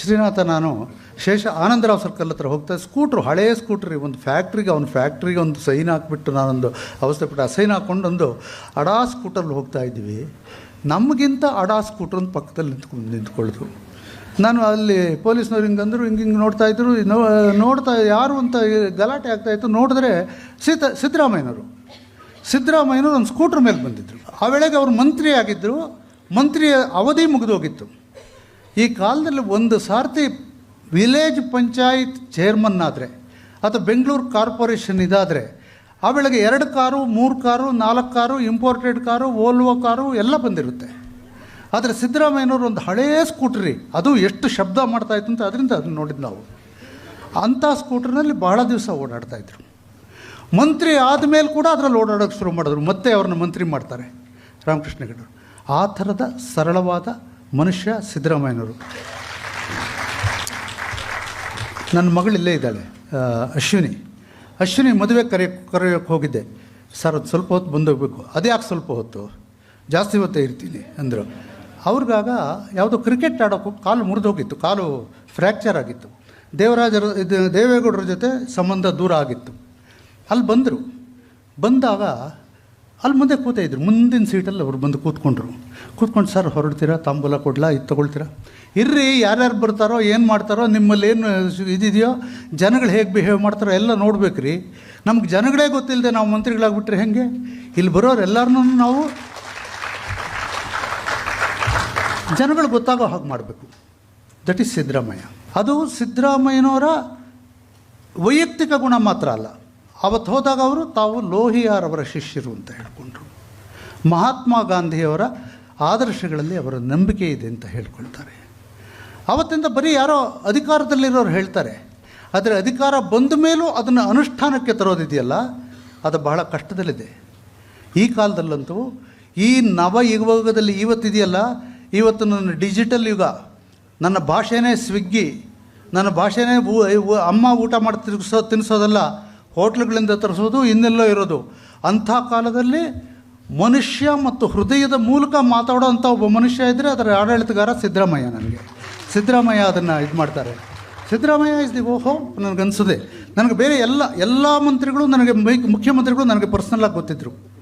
ಶ್ರೀನಾಥ, ನಾನು ಶೇಷ ಆನಂದರಾವ್ ಸರ್ಕಲ್ ಹತ್ರ ಹೋಗ್ತಾ, ಸ್ಕೂಟ್ರು ಹಳೆಯ ಸ್ಕೂಟ್ರಿ ಒಂದು ಫ್ಯಾಕ್ಟ್ರಿಗೆ, ಅವ್ನ ಫ್ಯಾಕ್ಟ್ರಿಗೆ ಒಂದು ಸೈನ್ ಹಾಕ್ಬಿಟ್ಟು ನಾನೊಂದು ಅವಸ್ಥೆ ಪಟ್ಟು, ಆ ಸೈನ್ ಹಾಕ್ಕೊಂಡೊಂದು ಅಡಾ ಸ್ಕೂಟರ್ಲಿ ಹೋಗ್ತಾ ಇದ್ವಿ ನಮಗಿಂತ ಅಡಾ ಸ್ಕೂಟ್ರ್ ಒಂದು ಪಕ್ಕದಲ್ಲಿ ನಿಂತ್ಕೊಂಡು ನಿಂತ್ಕೊಳ್ತು ನಾನು ಅಲ್ಲಿ ಪೊಲೀಸ್ನವ್ರು ಹಿಂಗೆ ಅಂದರು, ಹಿಂಗೆ ಹಿಂಗೆ ನೋಡ್ತಾ ಇದ್ರು, ನೋ, ನೋಡ್ತಾ, ಯಾರು ಅಂತ ಗಲಾಟೆ ಆಗ್ತಾ ಇತ್ತು, ನೋಡಿದ್ರೆ ಸೀತ, ಸಿದ್ದರಾಮಯ್ಯನವರು. ಸಿದ್ದರಾಮಯ್ಯನವರು ಒಂದು ಸ್ಕೂಟ್ರ್ ಮೇಲೆ ಬಂದಿದ್ದರು ಆ ವೇಳೆಗೆ ಅವರು ಮಂತ್ರಿ ಆಗಿದ್ದರು ಮಂತ್ರಿಯ ಅವಧಿ ಮುಗಿದೋಗಿತ್ತು. ಈ ಕಾಲದಲ್ಲಿ ಒಂದು ಸಾರ್ತಿ ವಿಲೇಜ್ ಪಂಚಾಯತ್ ಚೇರ್ಮನ್ ಆದರೆ ಅಥವಾ ಬೆಂಗಳೂರು ಕಾರ್ಪೊರೇಷನ್ ಇದಾದರೆ ಆ ಬೆಳಗ್ಗೆ ಎರಡು ಕಾರು, ಮೂರು ಕಾರು, ನಾಲ್ಕು car imported car Volvo car ಎಲ್ಲ ಬಂದಿರುತ್ತೆ. ಆದರೆ ಸಿದ್ದರಾಮಯ್ಯನವರು ಒಂದು ಹಳೆಯ ಸ್ಕೂಟ್ರಿ ಅದು ಎಷ್ಟು ಶಬ್ದ ಮಾಡ್ತಾ ಇತ್ತು ಅಂತ ಅದರಿಂದ ಅದನ್ನ ನೋಡಿದ್ದು ನಾವು. ಅಂಥ ಸ್ಕೂಟ್ರ್ನಲ್ಲಿ ಬಹಳ ದಿವಸ ಓಡಾಡ್ತಾ ಇದ್ರು. ಮಂತ್ರಿ ಆದಮೇಲೆ ಕೂಡ ಅದರಲ್ಲಿ ಓಡಾಡೋಕ್ಕೆ ಶುರು ಮಾಡಿದ್ರು. ಮತ್ತೆ ಅವ್ರನ್ನ ಮಂತ್ರಿ ಮಾಡ್ತಾರೆ ರಾಮಕೃಷ್ಣ ಹೆಗಡೆ ಆ ಥರದ ಸರಳವಾದ ಮನುಷ್ಯ ಸಿದ್ದರಾಮಯ್ಯನವರು. ನನ್ನ ಮಗಳಿಲ್ಲೇ ಇದ್ದಾಳೆ ಅಶ್ವಿನಿ. ಅಶ್ವಿನಿ ಮದುವೆ ಕರೆ ಕರೆಯೋಕ್ಕೆ ಹೋಗಿದ್ದೆ. ಸರ್, ಅದು ಸ್ವಲ್ಪ ಹೊತ್ತು ಬಂದೋಗ್ಬೇಕು. ಅದ್ಯಾಕೆ ಸ್ವಲ್ಪ ಹೊತ್ತು? ಜಾಸ್ತಿ ಹೊತ್ತೇ ಇರ್ತೀನಿ, ಅಂದರು. ಅವ್ರಿಗಾಗ ಯಾವುದೋ ಕ್ರಿಕೆಟ್ ಆಡೋಕ್ಕೂ ಕಾಲು ಮುರಿದೋಗಿತ್ತು, ಕಾಲು ಫ್ರ್ಯಾಕ್ಚರ್ ಆಗಿತ್ತು. ದೇವರಾಜರ, ಇದು ದೇವೇಗೌಡರ ಜೊತೆ ಸಂಬಂಧ ದೂರ ಆಗಿತ್ತು. ಅಲ್ಲಿ ಬಂದರು. ಬಂದಾಗ ಅಲ್ಲಿ ಮುಂದೆ ಕೂತಾಯಿದ್ರು ಮುಂದಿನ ಸೀಟಲ್ಲಿ ಅವ್ರು ಬಂದು ಕೂತ್ಕೊಂಡ್ರು. ಕೂತ್ಕೊಂಡು, ಸರ್, ಹೊರಡ್ತೀರಾ? ತಾಂಬೂಲ ಕೊಡ್ಲಾ? ಇದು ತೊಗೊಳ್ತೀರಾ? ಇರ್ರಿ, ಯಾರ್ಯಾರು ಬರ್ತಾರೋ, ಏನು ಮಾಡ್ತಾರೋ, ನಿಮ್ಮಲ್ಲಿ ಏನು ಇದಿದೆಯೋ, ಜನಗಳು ಹೇಗೆ ಬಿಹೇವ್ ಮಾಡ್ತಾರೋ ಎಲ್ಲ ನೋಡ್ಬೇಕ್ರಿ. ನಮ್ಗೆ ಜನಗಳೇ ಗೊತ್ತಿಲ್ಲದೆ ನಾವು ಮಂತ್ರಿಗಳಾಗ್ಬಿಟ್ರೆ ಹೆಂಗೆ? ಇಲ್ಲಿ ಬರೋರು ಎಲ್ಲರನ್ನೂ ನಾವು. ಜನಗಳು ಗೊತ್ತಾಗೋ ಹಾಗೆ ಮಾಡಬೇಕು. That is Siddaramaiah. ಅದು ಸಿದ್ದರಾಮಯ್ಯನವರ ವೈಯಕ್ತಿಕ ಗುಣ ಮಾತ್ರ ಅಲ್ಲ. ಅವತ್ತು ಹೋದಾಗ ಅವರು ತಾವು ಲೋಹಿಯಾರವರ ಶಿಷ್ಯರು ಅಂತ ಹೇಳ್ಕೊಂಡ್ರು. ಮಹಾತ್ಮ ಗಾಂಧಿಯವರ ಆದರ್ಶಗಳಲ್ಲಿ ಅವರ ನಂಬಿಕೆ ಇದೆ ಅಂತ ಹೇಳ್ಕೊಳ್ತಾರೆ. ಅವತ್ತಿಂದ ಬರೀ ಯಾರೋ ಅಧಿಕಾರದಲ್ಲಿರೋರು ಹೇಳ್ತಾರೆ. ಆದರೆ ಅಧಿಕಾರ ಬಂದ ಮೇಲೂ ಅದನ್ನು ಅನುಷ್ಠಾನಕ್ಕೆ ತರೋದಿದೆಯಲ್ಲ, ಅದು ಬಹಳ ಕಷ್ಟದಲ್ಲಿದೆ. ಈ ಕಾಲದಲ್ಲಂತೂ ಈ ನವ ಯುಗದಲ್ಲಿ ಇವತ್ತಿದೆಯಲ್ಲ, ಇವತ್ತು ನನ್ನ ಡಿಜಿಟಲ್ ಯುಗ, ನನ್ನ ಭಾಷೆನೇ ಸ್ವಿಗ್ಗಿ, ನನ್ನ ಭಾಷೆನೇ ಅಮ್ಮ ಊಟ ಮಾಡಿ ತಿರುಗಿಸೋ ತಿನ್ನಿಸೋದಲ್ಲ ಹೋಟ್ಲುಗಳಿಂದ ತರಿಸೋದು ಇನ್ನೆಲ್ಲೋ ಇರೋದು. ಅಂಥ ಕಾಲದಲ್ಲಿ ಮನುಷ್ಯ ಮತ್ತು ಹೃದಯದ ಮೂಲಕ ಮಾತಾಡೋ ಅಂಥ ಒಬ್ಬ ಮನುಷ್ಯ ಇದ್ದರೆ ಅದರ ಆಡಳಿತಗಾರ ಸಿದ್ದರಾಮಯ್ಯ ನನಗೆ. ಸಿದ್ದರಾಮಯ್ಯ ಅದನ್ನು ಇದು ಮಾಡ್ತಾರೆ. ಸಿದ್ದರಾಮಯ್ಯ ಇಸ್ ದಿ ಓಹೋ ನನಗನ್ಸಿದೆ. ನನಗೆ ಬೇರೆ ಎಲ್ಲ ಎಲ್ಲ ಮಂತ್ರಿಗಳು ನನಗೆ ಮುಖ್ಯಮಂತ್ರಿಗಳು ನನಗೆ ಪರ್ಸ್ನಲ್ಲಾಗಿ ಗೊತ್ತಿದ್ದರು